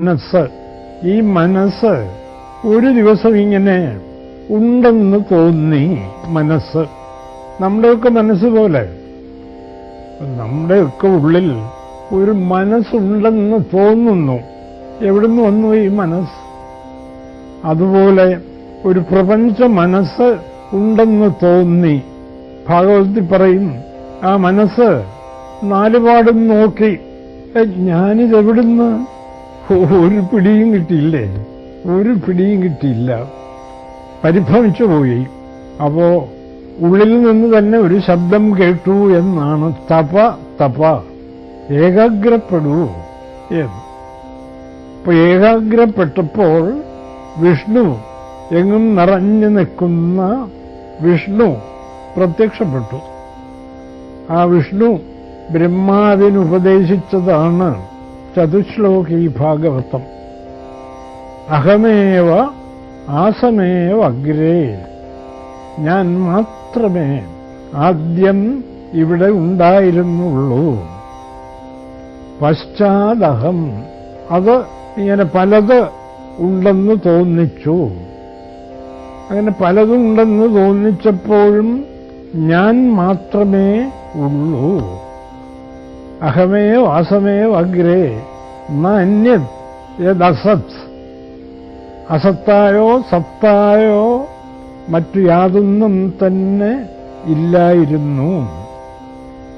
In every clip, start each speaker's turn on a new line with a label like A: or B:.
A: മനസ്സ്. ഈ മനസ്സ് ഒരു ദിവസം ഇങ്ങനെ ഉണ്ടെന്ന് തോന്നി മനസ്സ്. നമ്മുടെയൊക്കെ മനസ്സ് പോലെ. നമ്മുടെയൊക്കെ ഉള്ളിൽ ഒരു മനസ്സുണ്ടെന്ന് തോന്നുന്നു. എവിടുന്ന് വന്നു ഈ മനസ്സ്? അതുപോലെ ഒരു പ്രപഞ്ച മനസ്സ് ഉണ്ടെന്ന് തോന്നി. ഭാഗവതത്തിൽ പറയും ആ മനസ്സ് നാലുപാടും നോക്കി. "ഏ, ഞാനിതെവിടുന്ന്? ഒരു പിടിയും കിട്ടിയില്ലേ? ഒരു പിടിയും കിട്ടിയില്ല. പരിഭ്രമിച്ചു പോയി. അപ്പോ ഉള്ളിൽ നിന്ന് തന്നെ ഒരു ശബ്ദം കേട്ടു എന്നാണ് തപ തപ. ഏകാഗ്രപ്പെടൂ എന്ന്. അപ്പൊ ഏകാഗ്രപ്പെട്ടപ്പോൾ വിഷ്ണു എങ്ങും നിറഞ്ഞു നിൽക്കുന്ന വിഷ്ണു പ്രത്യക്ഷപ്പെട്ടു. ആ വിഷ്ണു ബ്രഹ്മാവിന് ഉപദേശിച്ചതാണ് ചതുശ്ലോകി ഭാഗവതം. അഹമേവ ആസമേവ അഗ്രേ. ഞാൻ മാത്രമേ ആദ്യം ഇവിടെ ഉണ്ടായിരുന്നുള്ളൂ. പശ്ചാത്തഹം അത് ഇങ്ങനെ പലത് ഉണ്ടെന്ന് തോന്നിച്ചു. അങ്ങനെ പലതുണ്ടെന്ന് തോന്നിച്ചപ്പോഴും ഞാൻ മാത്രമേ ഉള്ളൂ. അഹമേ വാസമേ അഗ്രേ ന അന്യത് യദസത്. അസത്തായോ സത്തായോ മറ്റു യാതൊന്നും തന്നെ ഇല്ലായിരുന്നു.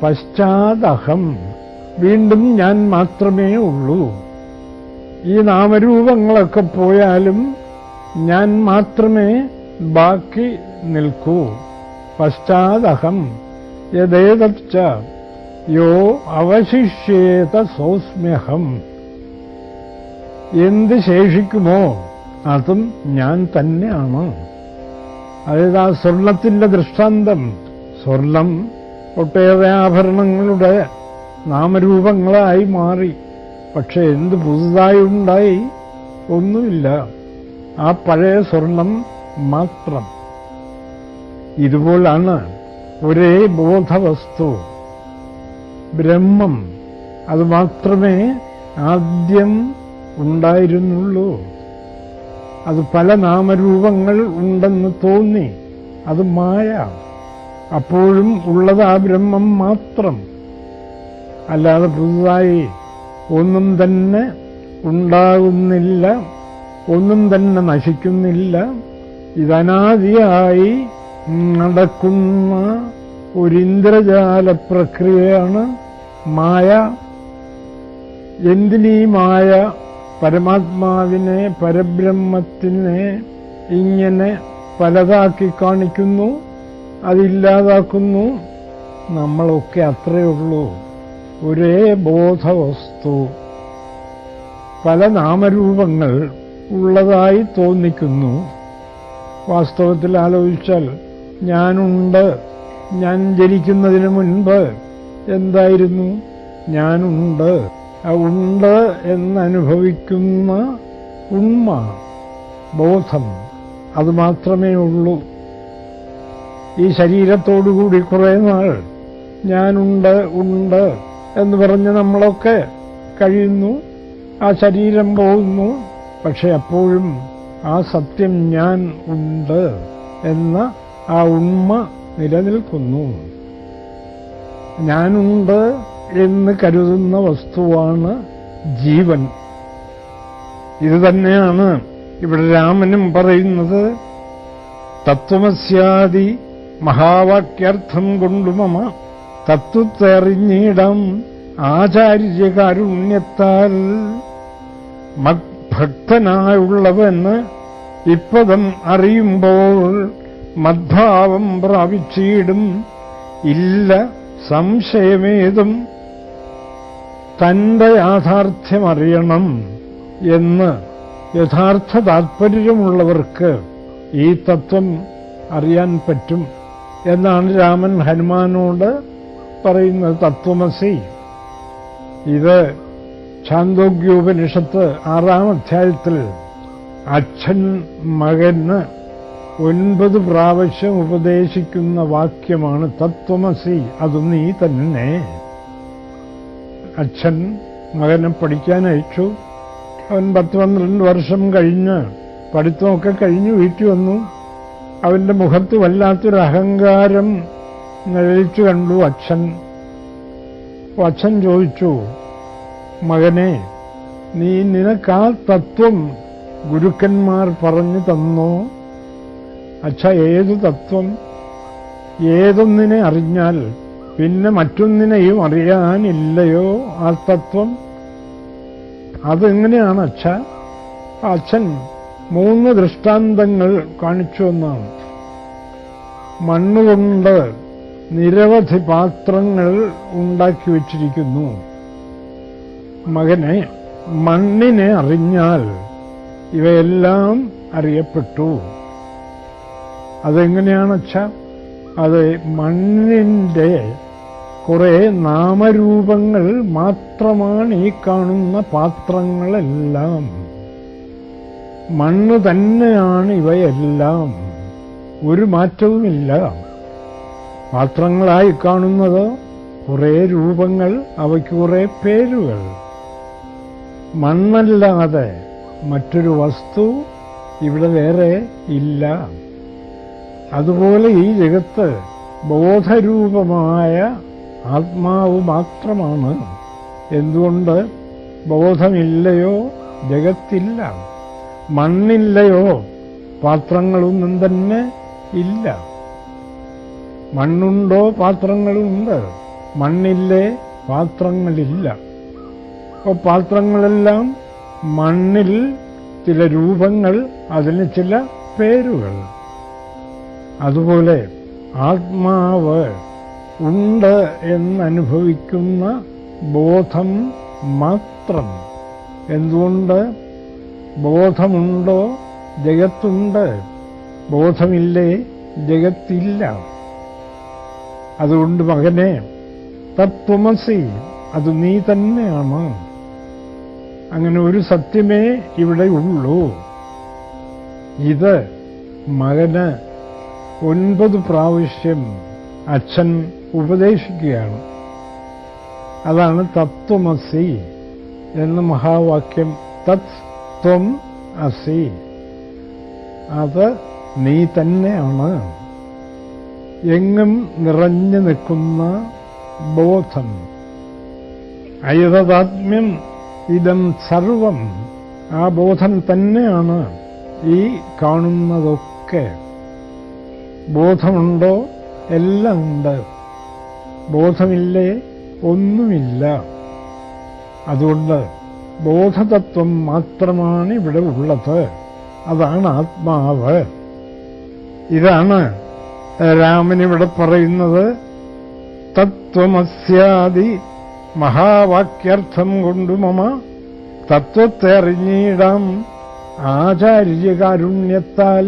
A: പശ്ചാത്തഹം വീണ്ടും ഞാൻ മാത്രമേ ഉള്ളൂ. ഈ നാമരൂപങ്ങളൊക്കെ പോയാലും ഞാൻ മാത്രമേ ബാക്കി നിൽക്കൂ. പശ്ചാത്തഹം യഥേതച്ച യോ അവശിഷ്യേത സൗസ്മ്യഹം എന്ത് ശേഷിക്കുമോ അതും ഞാൻ തന്നെയാണ്. അതായത് ആ സ്വർണത്തിന്റെ ദൃഷ്ടാന്തം സ്വർണം ഒട്ടേറെ ആഭരണങ്ങളുടെ നാമരൂപങ്ങളായി മാറി. പക്ഷെ എന്ത് പുതുതായി ഉണ്ടായി? ഒന്നുമില്ല. ആ പഴയ സ്വർണം മാത്രം. ഇതുപോലാണ് ഒരേ ബോധവസ്തു. ബ്രഹ്മം. അത് മാത്രമേ ആദ്യം ഉണ്ടായിരുന്നുള്ളൂ. അത് പല നാമരൂപങ്ങൾ ഉണ്ടെന്ന് തോന്നി. അത് മായ. അപ്പോഴും ഉള്ളത് ആ ബ്രഹ്മം മാത്രം. അല്ലാതെ പുതുതായി ഒന്നും തന്നെ ഉണ്ടാകുന്നില്ല ഒന്നും തന്നെ നശിക്കുന്നില്ല. ഇതനാദിയായി നടക്കുന്ന ഒരു ഇന്ദ്രജാല പ്രക്രിയയാണ് മായ. എന്തിനീ മായ? പരമാത്മാവിനെ പരബ്രഹ്മത്തിനെ ഇങ്ങനെ പലതാക്കി കാണിക്കുന്നു അതില്ലാതാക്കുന്നു. നമ്മളൊക്കെ അത്രയേ ഉള്ളൂ. ഒരേ ബോധവസ്തു. പല നാമരൂപങ്ങൾ ഉള്ളതായി തോന്നിക്കുന്നു. വാസ്തവത്തിൽ ആലോചിച്ചാൽ ഞാനുണ്ട്. ഞാൻ ജനിക്കുന്നതിന് മുൻപ് എന്തായിരുന്നു? ഞാനുണ്ട്. ആ ഉണ്ട് എന്നനുഭവിക്കുന്ന ഉണ്മ ബോധം അത് മാത്രമേ ഉള്ളൂ. ഈ ശരീരത്തോടുകൂടി കുറെ നാൾ ഞാനുണ്ട് ഉണ്ട് എന്ന് പറഞ്ഞ് നമ്മളൊക്കെ കഴിയുന്നു. ആ ശരീരം പോകുന്നു. പക്ഷെ അപ്പോഴും ആ സത്യം ഞാൻ ഉണ്ട് എന്ന ആ ഉണ്മ നിലനിൽക്കുന്നു. ഞാനുണ്ട് എന്ന് കരുതുന്ന വസ്തുവാണ് ജീവൻ. ഇത് തന്നെയാണ് ഇവിടെ രാമനും പറയുന്നത്. തത്വമസ്യാദി മഹാവാക്യാർത്ഥം കൊണ്ടു മമ തത്വത്തെറിഞ്ഞിടം ആചാര്യകാരുണ്യത്താൽ മദ്ഭക്തനായുള്ളവന് ഇപ്പതം അറിയുമ്പോൾ മദ്ഭാവം പ്രാപിച്ചിടും ഇല്ല സംശയമേതും തന്റെ യാഥാർത്ഥ്യമറിയണം എന്ന് യഥാർത്ഥ താത്പര്യമുള്ളവർക്ക് ഈ തത്വം അറിയാൻ പറ്റും എന്നാണ് രാമൻ ഹനുമാനോട് പറയുന്നത് തത്വമസി. ഇത് ഛാന്തോഗ്യോപനിഷത്ത് ആറാം അധ്യായത്തിൽ അച്ഛൻ മകന് ഒൻപത് പ്രാവശ്യം ഉപദേശിക്കുന്ന വാക്യമാണ് തത്വമസി അത് നീ തന്നെ. അച്ഛൻ മകനെ പഠിക്കാൻ അയച്ചു. അവൻ പത്ത് പന്ത്രണ്ട് വർഷം കഴിഞ്ഞ് പഠിത്തമൊക്കെ കഴിഞ്ഞ് വീട്ടിൽ വന്നു. അവന്റെ മുഖത്ത് വല്ലാത്തൊരു അഹങ്കാരം നിഴലിച്ചു കണ്ടു അച്ഛൻ. അച്ഛൻ ചോദിച്ചു മകനെ നീ നിനക്കാ തത്വം ഗുരുക്കന്മാർ പറഞ്ഞു തന്നോ? അച്ഛ ഏത് തത്വം ഏതൊന്നിനെ അറിഞ്ഞാൽ പിന്നെ മറ്റൊന്നിനെയും അറിയാനില്ലയോ ആ തത്വം? അതെങ്ങനെയാണ് അച്ഛ? അച്ഛൻ മൂന്ന് ദൃഷ്ടാന്തങ്ങൾ കാണിച്ചു എന്നാണ്. മണ്ണുകൊണ്ട് നിരവധി പാത്രങ്ങൾ ഉണ്ടാക്കി വച്ചിരിക്കുന്നു. മകനെ മണ്ണിനെ അറിഞ്ഞാൽ ഇവയെല്ലാം അറിയപ്പെട്ടു. അതെങ്ങനെയാണ് അച്ഛ അത് മണ്ണിന്റെ കുറേ നാമരൂപങ്ങൾ മാത്രമാണ് ഈ കാണുന്ന പാത്രങ്ങളെല്ലാം. മണ്ണ് തന്നെയാണ് ഇവയെല്ലാം. ഒരു മാറ്റവുമില്ല. പാത്രങ്ങളായി കാണുന്നത് കുറേ രൂപങ്ങൾ അവയ്ക്ക് കുറെ പേരുകൾ. മണ്ണല്ലാതെ മറ്റൊരു വസ്തു ഇവിടെ വേറെ ഇല്ല. അതുപോലെ ഈ ജഗത്ത് ബോധരൂപമായ ആത്മാവ് മാത്രമാണ്. എന്തുകൊണ്ട് ബോധമില്ലയോ? ജഗത്തില്ല. മണ്ണില്ലയോ? പാത്രങ്ങളൊന്നും തന്നെ ഇല്ല. മണ്ണുണ്ടോ? പാത്രങ്ങളുണ്ട്. മണ്ണില്ലേ? പാത്രങ്ങളില്ല. അപ്പോൾ പാത്രങ്ങളെല്ലാം മണ്ണിൽ ചില രൂപങ്ങൾ അതിന് ചില പേരുകൾ. അതുപോലെ ആത്മാവ് ഉണ്ട് എന്നനുഭവിക്കുന്ന ബോധം മാത്രം. എന്തുകൊണ്ട്? ബോധമുണ്ടോ? ജഗത്തുണ്ട്. ബോധമില്ലേ? ജഗത്തില്ല. അതുകൊണ്ട് മകനെ തത്വമസി അത് നീ തന്നെയാണ്. അങ്ങനെ ഒരു സത്യമേ ഇവിടെ ഉള്ളൂ. ഇത് മകന് ഒൻപത് പ്രാവശ്യം അച്ഛൻ ഉപദേശിക്കുകയാണ്. അതാണ് തത്വമസി എന്ന മഹാവാക്യം. തത് ത്വം അസി. അത് നീ തന്നെയാണ്. എങ്ങും നിറഞ്ഞു നിൽക്കുന്ന ബോധം. അയതാത്മ്യം ഇതം സർവം. ആ ബോധം തന്നെയാണ് ഈ കാണുന്നതൊക്കെ. ബോധമുണ്ടോ? എല്ലാം ഉണ്ട്. ബോധമില്ലേ? ഒന്നുമില്ല. അതുകൊണ്ട് ബോധതത്വം മാത്രമാണ് ഇവിടെ ഉള്ളത്. അതാണ് ആത്മാവ്. ഇതാണ് രാമൻ ഇവിടെ പറയുന്നത്. തത്വമസ്യാദി മഹാവാക്യർത്ഥം കൊണ്ടു മമ തത്വത്തെ അറിഞ്ഞിടാം ആചാര്യകാരുണ്യത്താൽ.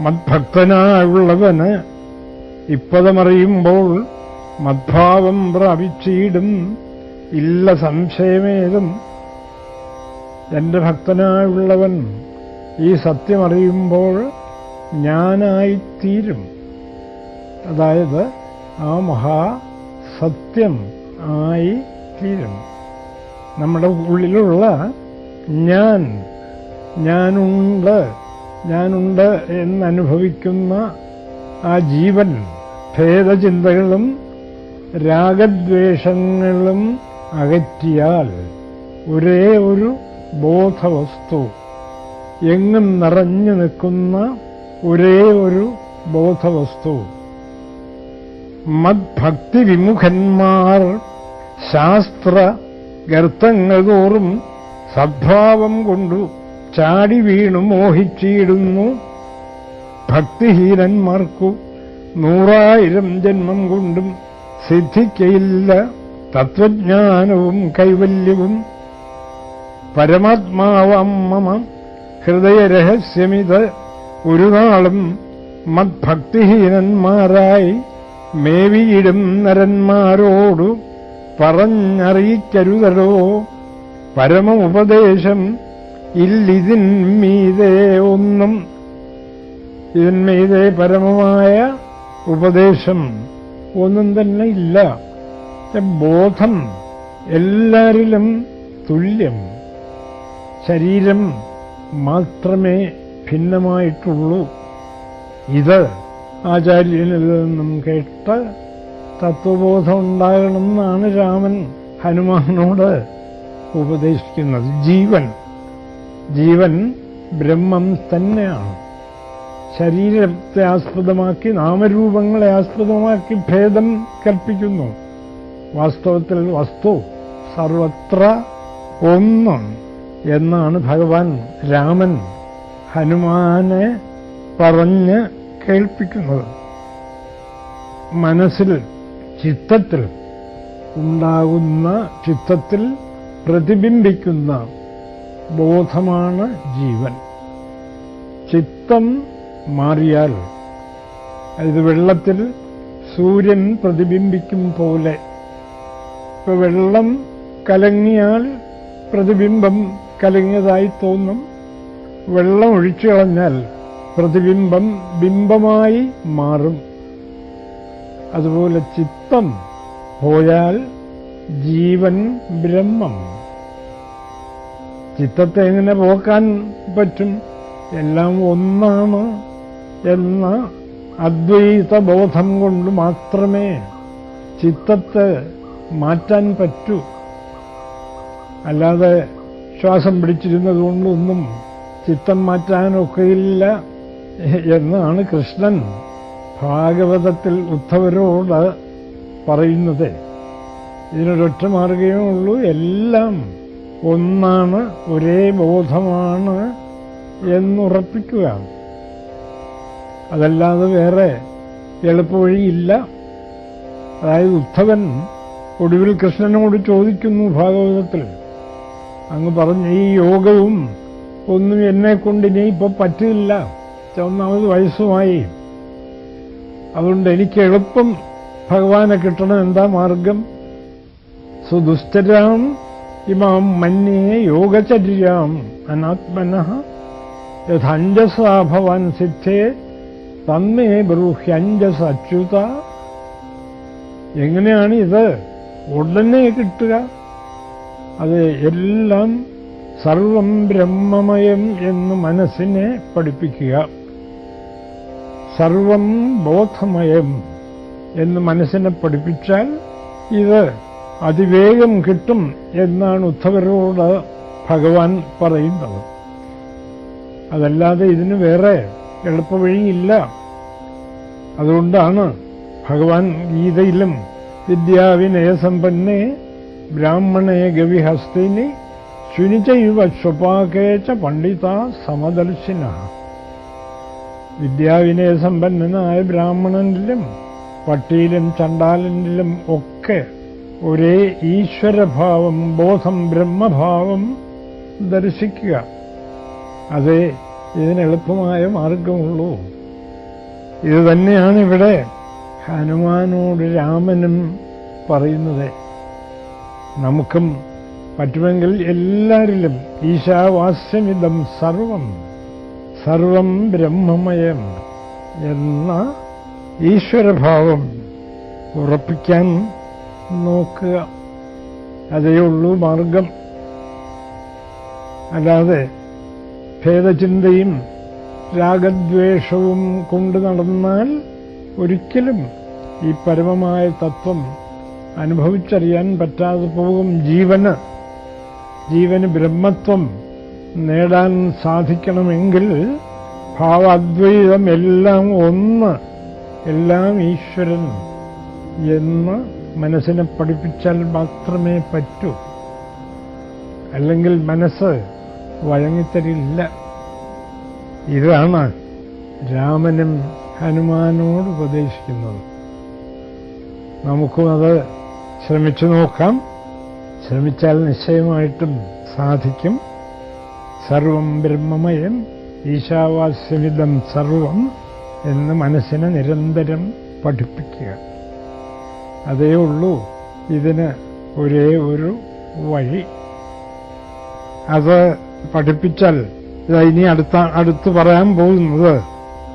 A: മദ്ഭക്തനായുള്ളവന് ഇപ്പതമറിയുമ്പോൾ മദ്ഭാവം പ്രാപിച്ചിടും ഇല്ല സംശയമേതും. എന്റെ ഭക്തനായുള്ളവൻ ഈ സത്യമറിയുമ്പോൾ ഞാനായിത്തീരും. അതായത് ആ മഹാ സത്യം ആയി തീരും നമ്മുടെ ഉള്ളിലുള്ള ഞാൻ ഞാനുണ്ട്. ഞാനുണ്ട് എന്നനുഭവിക്കുന്ന ആ ജീവൻ ഭേദചിന്തകളും രാഗദ്വേഷങ്ങളും അകറ്റിയാൽ ഒരേ ഒരു ബോധവസ്തു. എങ്ങും നിറഞ്ഞു നിൽക്കുന്ന ഒരേ ഒരു ബോധവസ്തു. മദ്ഭക്തി വിമുഖന്മാർ ശാസ്ത്ര ഗർത്തങ്ങൾ തോറും സദ്ഭാവം കൊണ്ടു ചാടി വീണു മോഹിച്ചിടുന്നു. ഭക്തിഹീനന്മാർക്കു നൂറായിരം ജന്മം കൊണ്ടും സിദ്ധിക്കയില്ല. തത്വജ്ഞാനവും കൈവല്യവും. പരമാത്മാവാം മമ ഹൃദയരഹസ്യമിത് ഒരു നാളും മദ്ഭക്തിഹീനന്മാരായി മേവിയിടും നരന്മാരോടു പറഞ്ഞറിയിക്കരുതരോ പരമോപദേശം ഇല്ലിതിന്മീതേ ഒന്നും ഇതിന്മീതേ പരമമായ ഉപദേശം ഒന്നും തന്നെ ഇല്ല. ബോധം എല്ലാരിലും തുല്യം. ശരീരം മാത്രമേ ഭിന്നമായിട്ടുള്ളൂ. ഇത് ആചാര്യനിൽ നിന്നും കേട്ട് തത്വബോധം ഉണ്ടാകണമെന്നാണ് രാമൻ ഹനുമാനോട് ഉപദേശിക്കുന്നത്. ജീവൻ ജീവൻ ബ്രഹ്മം തന്നെയാണ്. ശരീരത്തെ ആസ്പദമാക്കി നാമരൂപങ്ങളെ ആസ്പദമാക്കി ഭേദം കൽപ്പിക്കുന്നു. വാസ്തവത്തിൽ വസ്തു സർവത്ര ഒന്ന് എന്നാണ് ഭഗവാൻ രാമൻ ഹനുമാനെ പറഞ്ഞ് കേൾപ്പിക്കുന്നത്. മനസ്സിൽ ചിത്തത്തിൽ ഉണ്ടാകുന്ന ചിത്തത്തിൽ പ്രതിബിംബിക്കുന്ന ബോധമാണ് ജീവൻ. ചിത്തം മാറിയാൽ ഇത് വെള്ളത്തിൽ സൂര്യൻ പ്രതിബിംബിക്കും പോലെ ഇപ്പൊ വെള്ളം കലങ്ങിയാൽ പ്രതിബിംബം കലങ്ങിയതായി തോന്നും. വെള്ളം ഒഴിച്ചു കളഞ്ഞാൽ പ്രതിബിംബം ബിംബമായി മാറും. അതുപോലെ ചിത്തം പോയാൽ ജീവൻ ബ്രഹ്മം. ചിത്തത്തെ എങ്ങനെ പോക്കാൻ പറ്റും. എല്ലാം ഒന്നാണ് എന്ന അദ്വൈത ബോധം കൊണ്ട് മാത്രമേ ചിത്തത്തെ മാറ്റാൻ പറ്റൂ. അല്ലാതെ ശ്വാസം പിടിച്ചിരുന്നത് കൊണ്ടൊന്നും ചിത്തം മാറ്റാനൊക്കെയില്ല എന്നാണ് കൃഷ്ണൻ ഭാഗവതത്തിൽ ഉദ്ധവരോട് പറയുന്നത്. ഇതിനൊരൊറ്റ മാർഗമേ ഉള്ളൂ. എല്ലാം ഒന്നാണ് ഒരേ ബോധമാണ് എന്നുറപ്പിക്കുക അതല്ലാതെ വേറെ എളുപ്പവഴിയില്ല. അതായത് ഉദ്ധവൻ ഒടുവിൽ കൃഷ്ണനോട് ചോദിക്കുന്നു ഭാഗവതത്തിൽ. അങ്ങ് പറഞ്ഞു ഈ യോഗവും ഒന്നും എന്നെ കൊണ്ട് ഇനി ഇപ്പൊ പറ്റില്ല. ഒന്നാമത് വയസ്സുമായി. അതുകൊണ്ട് എനിക്ക് എളുപ്പം ഭഗവാനെ കിട്ടണം എന്താ മാർഗം? സുദുസ്ഥരാം ഇമാം മന്യേ യോഗചര്യാം അനാത്മന യഥഞ്ജസാ ഭവാൻ സിദ്ധേ തന്നേ ബ്രൂഹ്യഞ്ജസ് അച്യുത. എങ്ങനെയാണ് ഇത്? ഉടനെ കിട്ടുക. അത് എല്ലാം സർവം ബ്രഹ്മമയം എന്ന് മനസ്സിനെ പഠിപ്പിക്കുക. സർവം ബോധമയം എന്ന് മനസ്സിനെ പഠിപ്പിച്ചാൽ ഇത് അതിവേഗം കിട്ടും എന്നാണ് ഉദ്ധവരോട് ഭഗവാൻ പറയുന്നത്. അതല്ലാതെ ഇതിന് വേറെ എളുപ്പവഴിയില്ല. അതുകൊണ്ടാണ് ഭഗവാൻ ഗീതയിലും വിദ്യാവിനയസമ്പന്നെ ബ്രാഹ്മണേ ഗവിഹസ്തിനി ശുനിചൈവ സ്വപാകേച്ച പണ്ഡിത സമദർശിന. വിദ്യാവിനയസമ്പന്നനായ ബ്രാഹ്മണനിലും പട്ടിയിലും ചണ്ടാലനിലും ഒക്കെ ഒരേ ഈശ്വരഭാവം ബോധം ബ്രഹ്മഭാവം ദർശിക്കുക. അതെ ഇതിന് എളുപ്പമായ മാർഗമുള്ളൂ. ഇത് തന്നെയാണ് ഇവിടെ ഹനുമാനോട് രാമനും പറയുന്നത്. നമുക്കും പറ്റുമെങ്കിൽ എല്ലാവരിലും ഈശാവാസ്യമിതം സർവം സർവം ബ്രഹ്മമയം എന്ന ഈശ്വരഭാവം ഉറപ്പിക്കാൻ നോക്കുക. അതേ ഉള്ളൂ മാർഗം. അല്ലാതെ ഭേദചിന്തയും രാഗദ്വേഷവും കൊണ്ട് നടന്നാൽ ഒരിക്കലും ഈ പരമമായ തത്വം അനുഭവിച്ചറിയാൻ പറ്റാതെ പോകും. ജീവന് ജീവന് ബ്രഹ്മത്വം നേടാൻ സാധിക്കണമെങ്കിൽ ഭാവാദ്വൈതം എല്ലാം ഒന്ന് എല്ലാം ഈശ്വരൻ എന്ന് മനസ്സിനെ പഠിപ്പിച്ചാൽ മാത്രമേ പറ്റൂ. അല്ലെങ്കിൽ മനസ്സ് വഴങ്ങിത്തരില്ല. ഇതാണ് രാമനും ഹനുമാനോട് ഉപദേശിക്കുന്നത്. നമുക്കും അത് ശ്രമിച്ചു നോക്കാം. ശ്രമിച്ചാൽ നിശ്ചയമായിട്ടും സാധിക്കും. സർവം ബ്രഹ്മമയം ഈശാവാസ്യമിതം സർവം എന്ന് മനസ്സിനെ നിരന്തരം പഠിപ്പിക്കുക. അതേ ഉള്ളൂ. ഇതിന് ഒരേ ഒരു വഴി. അത് പഠിപ്പിച്ചാൽ ഇനി അടുത്ത അടുത്ത് പറയാൻ പോകുന്നത്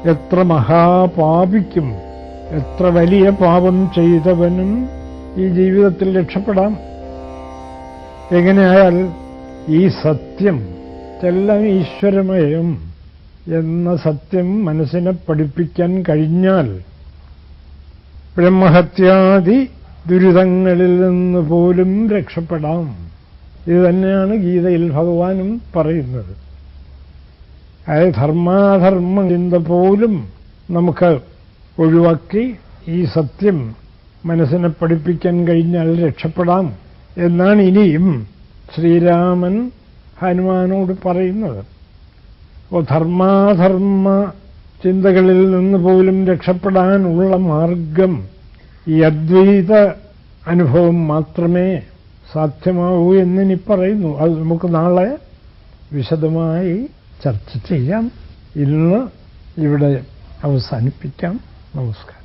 A: എത്ര മഹാപാപിക്കും എത്ര വലിയ പാപം ചെയ്തവനും ഈ ജീവിതത്തിൽ രക്ഷപ്പെടാം. എങ്ങനെയായാൽ ഈ സത്യം എല്ലാം ഈശ്വരമയം എന്ന സത്യം മനസ്സിനെ പഠിപ്പിക്കാൻ കഴിഞ്ഞാൽ ബ്രഹ്മഹത്യാദി ദുരിതങ്ങളിൽ നിന്ന് പോലും രക്ഷപ്പെടാം. ഇത് തന്നെയാണ് ഗീതയിൽ ഭഗവാനും പറയുന്നത്. അതായത് ധർമാധർമ്മ ചിന്ത പോലും നമുക്ക് ഒഴിവാക്കി ഈ സത്യം മനസ്സിനെ പഠിപ്പിക്കാൻ കഴിഞ്ഞാൽ രക്ഷപ്പെടാം എന്നാണ് ഇനിയും ശ്രീരാമൻ ഹനുമാനോട് പറയുന്നത്. അപ്പോൾ ധർമാധർമ്മ ചിന്തകളിൽ നിന്ന് പോലും രക്ഷപ്പെടാനുള്ള മാർഗം ഈ അദ്വൈത അനുഭവം മാത്രമേ സാധ്യമാവൂ എന്നിനി പറയുന്നു. അത് നമുക്ക് നാളെ വിശദമായി ചർച്ച ചെയ്യാം. ഇന്ന് ഇവിടെ അവസാനിപ്പിക്കാം. നമസ്കാരം.